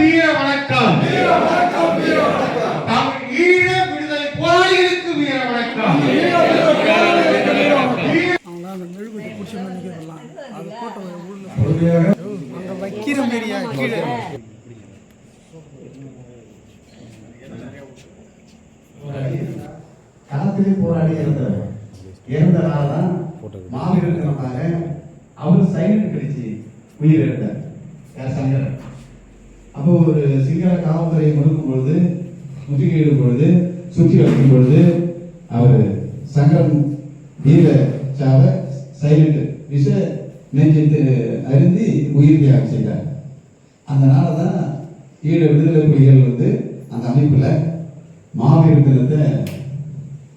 வணக்கம் வீர வணக்கம். ஈழ விடுதலை போராளிகளுக்கு வீர வணக்கம். அவங்க வைக்கிற கீழே களத்திலே போராடி இறந்தனால தான் மாவீரர் அவர் சைலண்ட் கழிச்சு உயிர் சங்கரன் அப்போ ஒரு சிங்கள காவல்துறையை முழுக்கும் பொழுது முற்றுகையிடும் பொழுது சுற்றி வைக்கும் பொழுது அவர் சங்கரன் வீர சாவ சைலண்ட் விஷ நெஞ்சத்து அருந்தி உயிர் தியாகம் செய்தார். அதனால தான் ஈழ விடுதலை புலிகள் வந்து அந்த அமைப்பில் மாவீர தினத்தை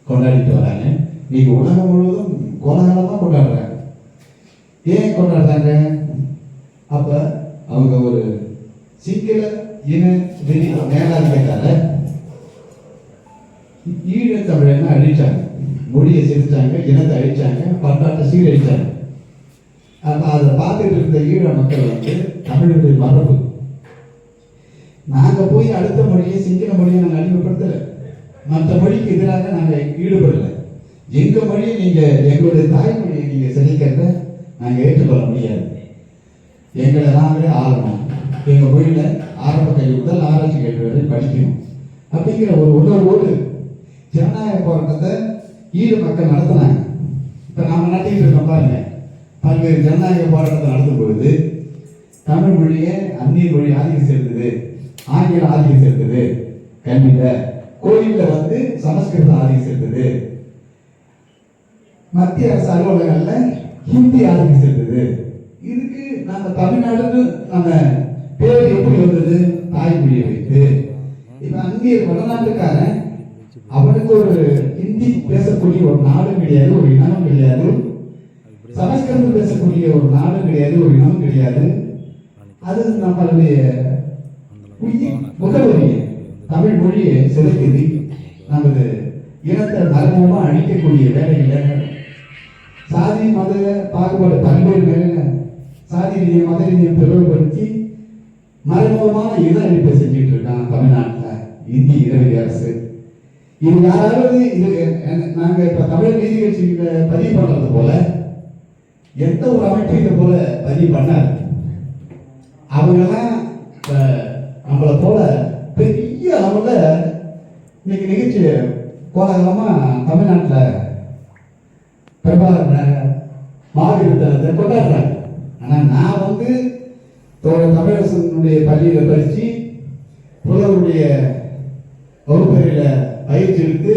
கொண்டாடிட்டு வராங்க. நீங்க உலகம் முழுவதும் கோலாகலமாக கொண்டாடுறாங்க. ஏன் கொண்டாடுறாங்க? அப்ப அவங்க ஒரு சிங்கள இன வெறி மேலாதிக்கத்தால ஈழ தமிழனை அழிச்சாங்க. மொழியை செலுத்தாங்க இனத்தை அழிச்சாங்க பண்பாட்டை சீரழிச்சாங்க. அப்போ அதை பார்த்துட்டு இருந்த ஈழ மக்கள் வந்து தமிழருடைய மரபு. நாங்க போய் அடுத்த மொழியை சிங்கள மொழியை நாங்கள் அடிமைப்படுத்தல. மற்ற மொழிக்கு எதிராக நாங்கள் ஈடுபடலை. எங்கள் மொழியை நீங்கள் எங்களுடைய தாய்மொழியை நீங்கள் சிதைக்கிறத நாங்கள் ஏற்றுக்கொள்ள முடியாது. எங்களை நாங்களே ஆளணும் எங்கள் மொழியில் ஆரம்ப கல்வி முதல் ஆராய்ச்சி கல்வி வரை படிக்கணும். அப்படிங்கிற ஒரு உணர்வோடு ஜனநாயக போராட்டத்தை ஈடு மக்கள் நடத்தினாங்க. இப்போ நாம நடத்திட்டு இருக்கோம் பாருங்க. பல்வேறு ஜனநாயக போராட்டத்தை நடத்தும் பொழுது தமிழ் மொழியை அந்நிய மொழி ஆதிக்கம் செலுத்துது. ஆங்கிலம் ஆதிக்கம் செலுத்துது. கல்வியில் கோயிலில் வந்து சமஸ்கிருதம் ஆதிக்கம் செலுத்துது. மத்திய அரசு அலுவலகங்களில் ஹிந்தி ஆதிக்கம் செலுத்துது. இதுக்கு நம்ம தமிழ்நாடுன்னு நம்ம பேர் எப்படி வந்தது? தாய்மொழியை வைத்து. இப்ப அங்கே வடநாட்டுக்காரன் அவனுக்கு ஒரு ஹிந்தி பேசக்கூடிய ஒரு நாடும் கிடையாது ஒரு இனமும் கிடையாது. சமஸ்கிருதம் பேசக்கூடிய ஒரு நாடும் கிடையாது ஒரு இனமும் கிடையாது. அது நம்மளுடைய உயிர் முகவரி தமிழ் மொழியை சிதைக்குது நமது இனத்தை மர்மமா அழிக்கக்கூடிய வேலைகளை சாதி மத பாகுபாடு பல்வேறு வேலைகளை சாதி ரீதியை மத ரீதியை பிளவுபடுத்தி மறைமுகமான இன அழிப்பை செஞ்சுட்டு இருக்கான் தமிழ்நாட்டில் இந்தி இனவெளி அரசு இது யாராவது இது எ- தமிழ் நீதி கட்சியில பதிவு பண்ணுறது போல எந்த ஒரு அமைப்பு இதை போல பதிவு பண்ணாது அவங்கெல்லாம் இப்போ நம்மளை போல பெரிய அளவில் இன்னைக்கு நிகழ்ச்சி கோலாகலமாக தமிழ்நாட்டில் பிரபாகரன மாவீரர் கொண்டாடுறாங்க ஆனால் நான் வந்து தமிழரசனுடைய பள்ளியில படிச்சு புலவருடைய வகுப்பறையில பயிற்சி எடுத்து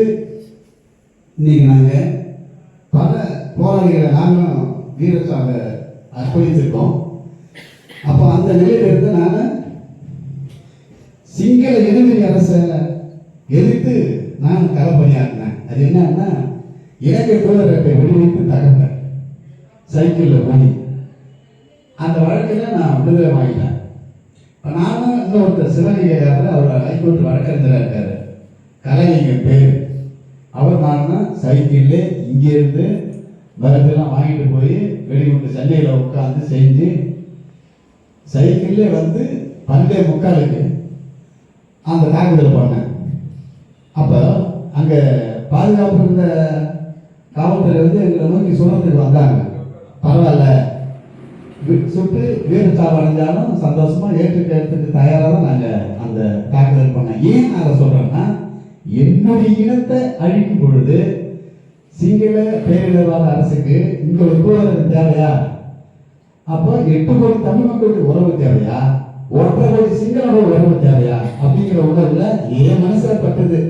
இன்னைக்கு நாங்க பல போராளிகளை நாங்களும் வீரசாக அர்ப்பணித்திருக்கோம். அப்ப அந்த நிலையில இருந்து நான் சிங்கள இனவெளி அரசை எதிர்த்து நான் களப்பணியாற்றினேன். அது என்னன்னா இலங்கை தூதரத்தை வெளியிட்டு தகப்பேன் சைக்கிள்ல போய் அந்த வழக்கில் நான் விடுதலை வாங்கிட்டேன். இப்போ நானும் ஒருத்தர் சிவலிங்காரில் அவர் ஹைகோர்ட் வழக்கறிஞராக இருக்காரு. கலைஞர் பேர். அவர் நான் சைக்கிளில் இங்கேருந்து மருந்தெல்லாம் வாங்கிட்டு போய் வெளிக்கொண்டு சென்னையில் உட்காந்து செஞ்சு சைக்கிள்லே வந்து பன்னெண்டே முக்காலுக்கு அந்த தாக்குதல் பண்ணேன். அப்போ அங்கே பாதுகாப்பு இருந்த காவல்துறை வந்து எங்களை நோக்கி சுரத்துக்கு வந்தாங்க. பரவாயில்ல. சுட்டு வீடு சாவு அடைஞ்சாலும் சந்தோஷமா ஏற்றுக்கிறதுக்கு தயாராக தான் நாங்கள் அந்த தாக்குதல் பண்ணோம். ஏன் நான் அதை சொல்றேன்னா என்னுடைய இனத்தை அழிக்கும் பொழுது சிங்கள பேரிடர்வாத அரசுக்கு இங்க ஒரு தேவையா? அப்போ எட்டு கோடி தமிழ் மக்களுக்கு உறவு தேவையா? ஒன்றரை கோடி சிங்களோட உறவு தேவையா? அப்படிங்கிற உணர்வுல என் மனசுல பட்டது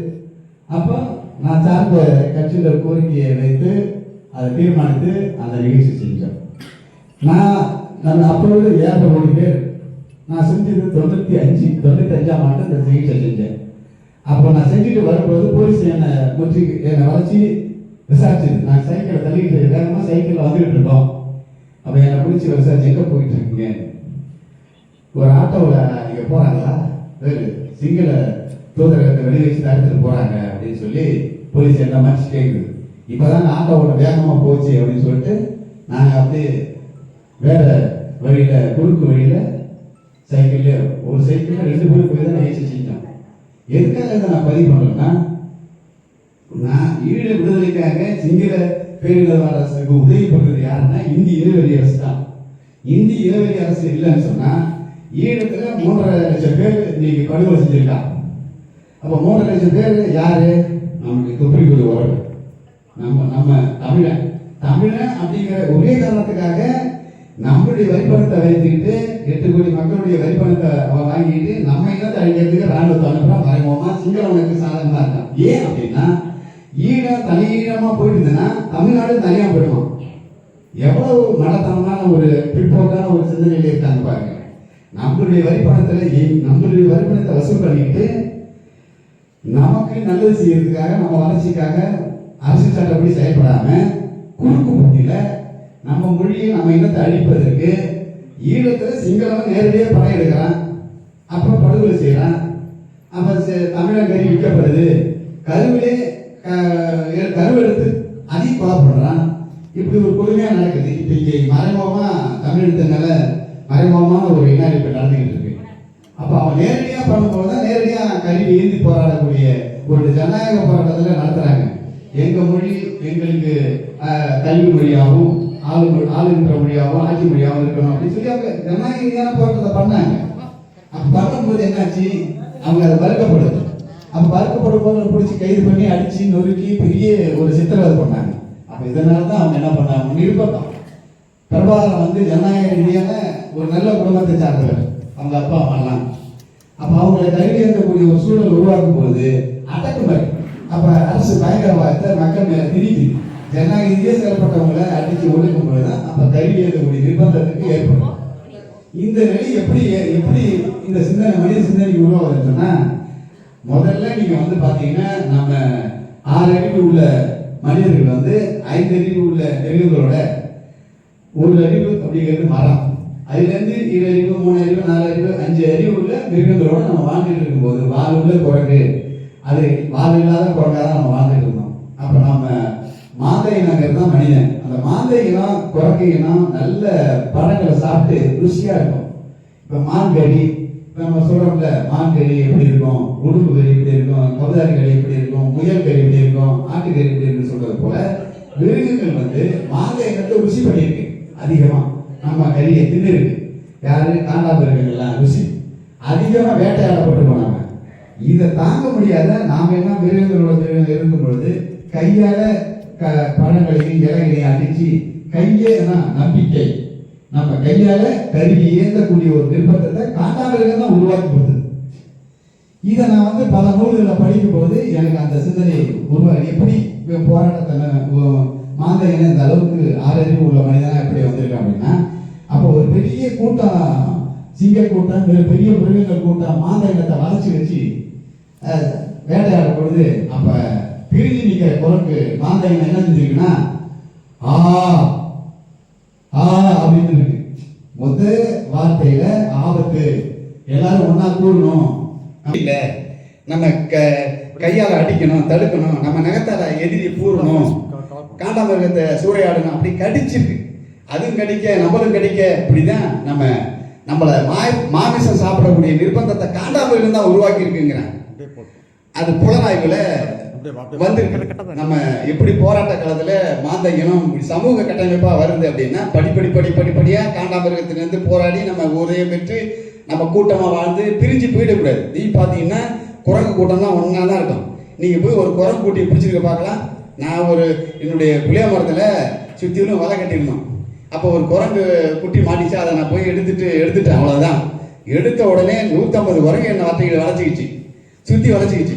அப்போ நான் சார்ந்த கட்சியில கோரிக்கையை வைத்து அதை தீர்மானித்து அந்த நிகழ்ச்சி செஞ்சோம். நான் நான் அப்போது ஏற்ற மூணு பேர். நான் செஞ்சது தொண்ணூத்தி அஞ்சு தொண்ணூத்தி அஞ்சாம் ஆண்டு இந்த சிகிச்சை செஞ்சேன். அப்போ நான் செஞ்சுட்டு வரும்போது போலீஸ் என்னை முற்றி என்னை வளைச்சி விசாரிச்சது நான் சைக்கிளை தள்ளிக்கிட்டு வேகமாக சைக்கிளில் வந்துக்கிட்டு இருக்கோம். அப்போ என்னை பிடிச்சி விசாரிச்சு எங்கே போயிட்டு இருக்கீங்க ஒரு ஆட்டோவில் இங்கே போகிறாங்களா வேறு சிங்கள தூதரகத்தை வெளியே வச்சு தடுத்துட்டு போகிறாங்க அப்படின்னு சொல்லி போலீஸ் என்ன மாதிரி கேட்குது இப்போதான் ஆட்டோவோட வேகமாக போச்சு அப்படின்னு சொல்லிட்டு நாங்கள் அப்படியே வேற வழியில் குறுக்கு வழியில் சைக்கிள்ல ஒரு சைக்கிள்ல ரெண்டு பேரும் போய் தான் நேசி செஞ்சான் எதுக்காக இதை நான் பதிவு பண்றேன்னா நான் ஈழ விடுதலைக்காக சிங்கள பேரிடர் அரசுக்கு உதவி பண்றது யாருன்னா இந்திய இனவெளி அரசு தான். இந்திய இனவெளி அரசு இல்லைன்னு சொன்னா ஈழத்துல மூன்றரை லட்சம் பேர் இன்னைக்கு படுகொலை செஞ்சிருக்கான் அப்ப மூன்றரை லட்சம் பேர் யாரு? நமக்கு தொப்பிக்குடி உறவு. நம்ம நம்ம தமிழன். தமிழன் அப்படிங்கிற ஒரே காரணத்துக்காக நம்மளுடைய வரிப்பணத்தை வைத்துக்கிட்டு எட்டு கோடி மக்களுடைய வரிப்பணத்தை அவன் வாங்கிட்டு நம்ம இனத்தை அழிக்கிறதுக்கு ராணுவத்தை அனுப்புறான் மறைமுகமா சிங்களவனுக்கு சாதகமா இருக்கான் ஏன் அப்படின்னா ஈழம் தனி ஈழமா போயிட்டு இருந்ததுன்னா தமிழ்நாடு தனியா போயிடுவான் எவ்வளவு மடத்தனமான ஒரு பிற்போக்கான ஒரு சிந்தனையில இருக்காங்க பாருங்க. நம்மளுடைய வரிப்பணத்துல ஏ- நம்மளுடைய வரிப்பணத்தை வசூல் பண்ணிக்கிட்டு நமக்கு நல்லது செய்யறதுக்காக நம்ம வளர்ச்சிக்காக அரசு சட்டப்படி செயல்படாம குறுக்கு பகுதியில் நம்ம மொழியை நம்ம இனத்தை அழிப்பதற்கு ஈழத்தில் சிங்களவன் நேரடியாக படம் எடுக்கிறான். அப்புறம் படுகொலை செய்கிறான் அப்புறம் தமிழன் கறி விற்கப்படுது. கருவிலே கருவெடுத்து அதையும் கொலை பண்ணுறான் இப்படி ஒரு கொடுமையாக நடக்குது. இப்போ இங்கே மறைமுகமாக தமிழகத்து மறைமுகமான ஒரு இன அழிப்பு நடந்துகிட்டு இருக்கு. அப்போ அவன் நேரடியாக பண்ணும்போது தான் நேரடியாக கல்வி ஏந்தி போராடக்கூடிய ஒரு ஜனநாயக போராட்டத்தில் நடத்துகிறாங்க எங்கள் மொழி எங்களுக்கு கல்வி மொழியாகவும் ஆளு ஆளுகின்ற மொழியாகவும் ஆட்சி மொழியாகவும் இருக்கணும் அப்படின்னு சொல்லி அவங்க ஜனநாயக ரீதியான போராட்டத்தை பண்ணாங்க. அப்ப பண்ணும்போது என்னாச்சு? அவங்க அதை மறுக்கப்படுது அப்ப மறுக்கப்படும் போது பிடிச்சி கைது பண்ணி அடிச்சு நொறுக்கி பெரிய ஒரு சித்திரவதை பண்ணாங்க. அப்ப இதனால தான் அவங்க என்ன பண்ணாங்க? நிருபத்தம் பிரபாகரன் வந்து ஜனநாயக ரீதியான ஒரு நல்ல குடும்பத்தை சார்ந்தவர். அவங்க அப்பா அம்மாலாம் அப்ப அவங்களை கைது இருக்கக்கூடிய ஒரு சூழல் உருவாக்கும் போது அடக்குமுறை. அப்ப அரசு பயங்கரவாதத்தை மக்கள் மேல திணிக்குது. ஜனநாயக இந்தியா செயல்பட்டவங்களை அடிச்சு ஒடுக்கும் பொழுதுதான் அப்ப கல்வி ஏற்றக்கூடிய நிர்பந்தத்துக்கு ஏற்படும். இந்த நிலை எப்படி எப்படி இந்த சிந்தனை மனித சிந்தனை உருவாகுதுன்னா முதல்ல நீங்க வந்து பாத்தீங்கன்னா நம்ம ஆறு அறிவு உள்ள மனிதர்கள் வந்து ஐந்து அறிவு உள்ள நெருங்களோட ஒரு அறிவு அப்படிங்கிறது மரம். அதுலேருந்து இரு அறிவு மூணு அறிவு நாலு அறிவு அஞ்சு அறிவு உள்ள மிருகங்களோட நம்ம வாழ்ந்துட்டு இருக்கும்போது வால் உள்ள குரங்கு அது வால் இல்லாத குரங்காக தான் நம்ம வாழ்ந்துட்டு இருந்தோம். அப்போ நம்ம மாந்தை இனங்கிறது தான் மனிதன். அந்த மாந்த இனம் குரங்கு இனம் நல்ல பழங்களை சாப்பிட்டு ருசியா இருக்கும். இப்ப மான்கறி நம்ம சொல்றோம்ல மான் கறி எப்படி இருக்கும்? உடுப்பு கறி எப்படி இருக்கும்? கவுதாரி கறி எப்படி இருக்கும்? முயல் கறி எப்படி இருக்கும்? ஆட்டுக்கறி எப்படி இருக்குன்னு சொல்றது போல மிருகங்கள் வந்து மாந்தை இனத்தை ருசி பண்ணியிருக்கு அதிகமா. நம்ம கறியை தின்னு இருக்கு யாரு? காண்டாமிருகங்கள்லாம் ருசி. அதிகமா வேட்டையாடப்பட்டு போனாங்க இதை தாங்க முடியாத நாம என்ன மிருகங்களோட மிருகங்கள் இருக்கும் பொழுது கையால பழங்களையும் இலைகளையும் அடிச்சு கையே தான் நம்பிக்கை. நம்ம கையால கருவி ஏந்தக்கூடிய ஒரு நிர்பந்தத்தை காண்டாமிருகம் தான் உருவாக்கி கொடுத்தது. இதை நான் வந்து பல நூல்களை படிக்கும் போது எனக்கு அந்த சிந்தனை உருவாகி எப்படி போராட்டத்தை மாந்தையனை இந்த அளவுக்கு ஆறறிவு உள்ள மனிதனாக எப்படி வந்திருக்கேன் அப்படின்னா அப்போ ஒரு பெரிய கூட்டம் சிங்க கூட்டம் மிக பெரிய மிருகங்கள் கூட்டம் மாந்தையனத்தை வளர்ச்சி வச்சு வேட்டையாடும் பொழுது அப்போ பிரிஞ்சு நிக்கிற குரங்கு மாந்தையன் என்ன செஞ்சிருக்குன்னா ஆ ஆ அப்படின்னு இருக்கு. மொத்த வார்த்தையில ஆபத்து. எல்லாரும் ஒண்ணா கூடணும். இல்ல நம்ம க கையால அடிக்கணும் தடுக்கணும் நம்ம நகத்தால எதிரி பூரணும். காண்டாமிருகத்தை சூறையாடணும் அப்படி கடிச்சிருக்கு. அதுவும் கடிக்க நம்மளும் கடிக்க இப்படிதான் நம்ம நம்மள மாய் மாமிசம் சாப்பிடக்கூடிய நிர்பந்தத்தை காண்டாமிருகம் தான் உருவாக்கி இருக்குங்கிறேன் அது புலனாய்வுல வந்திருக்கு. நம்ம எப்படி போராட்ட காலத்துல மாந்த இனம் சமூக கட்டமைப்பா வருது அப்படின்னா படிப்படி படி படிப்படியா காண்டாமிருகத்திலிருந்து போராடி நம்ம உதயம் பெற்று நம்ம கூட்டமா வாழ்ந்து பிரிஞ்சு போயிடக்கூடாது. நீ பாத்தீங்கன்னா குரங்கு கூட்டம் தான் ஒன்னா தான் இருக்கும். நீங்கள் போய் ஒரு குரங்கு குட்டியை பிடிச்சிருக்க பார்க்கலாம். நான் ஒரு என்னுடைய புளிய மரத்தில் சுற்றிலும் வலை கட்டியிருந்தோம். அப்போ ஒரு குரங்கு குட்டி மாட்டிச்சு அதை நான் போய் எடுத்துட்டு எடுத்துட்டேன். அவ்வளோதான் எடுத்த உடனே நூற்றம்பது குரங்கு என்னை வார்த்தைகளை வளைச்சிக்கிச்சு சுற்றி வளைச்சிக்கிச்சு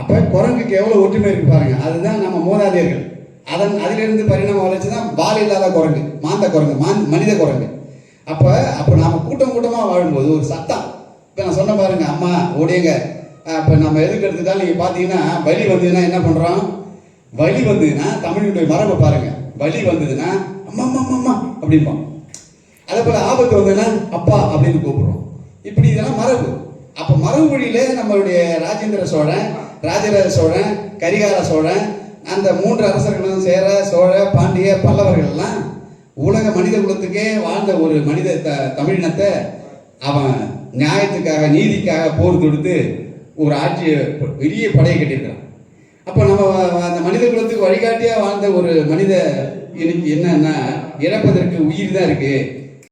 அப்போ குரங்குக்கு எவ்வளோ ஒற்றுமை இருக்கு பாருங்க. அதுதான் நம்ம மூதாதையர்கள். அதன் அதிலிருந்து பரிணாம வளர்ச்சி தான் பால் இல்லாத குரங்கு மாந்த குரங்கு மான் மனித குரங்கு. அப்போ அப்போ நாம் கூட்டம் கூட்டமாக வாழும்போது ஒரு சத்தம். இப்போ நான் சொன்ன பாருங்க அம்மா ஓடியங்க. அப்போ நம்ம எதுக்கு எடுத்துட்டாலும் நீங்கள் பார்த்தீங்கன்னா வலி வந்ததுன்னா என்ன பண்ணுறோம் வலி வந்ததுன்னா தமிழினுடைய மரபை பாருங்க. வலி வந்ததுன்னா அம்மா அம்மா அம்மா அம்மா அப்படிம்போம் அதே போல் ஆபத்து வந்ததுன்னா அப்பா அப்படின்னு கூப்பிடுறோம். இப்படி இதெல்லாம் மரபு. அப்போ மரபு வழியில் நம்மளுடைய ராஜேந்திர சோழன் ராஜராஜ சோழன் கரிகால சோழன் அந்த மூன்று அரசர்களும் சேர சோழ பாண்டிய பல்லவர்கள் எல்லாம் உலக மனித குலத்துக்கே வாழ்ந்த ஒரு மனித த தமிழினத்தை அவன் நியாயத்துக்காக நீதிக்காக போர் தொடுத்து ஒரு ஆட்சியை பெரிய படையை கட்டியிருக்கிறான். அப்போ நம்ம அந்த மனித குலத்துக்கு வழிகாட்டியாக வாழ்ந்த ஒரு மனித எனக்கு என்னன்னா இறப்பதற்கு உயிர் தான் இருக்குது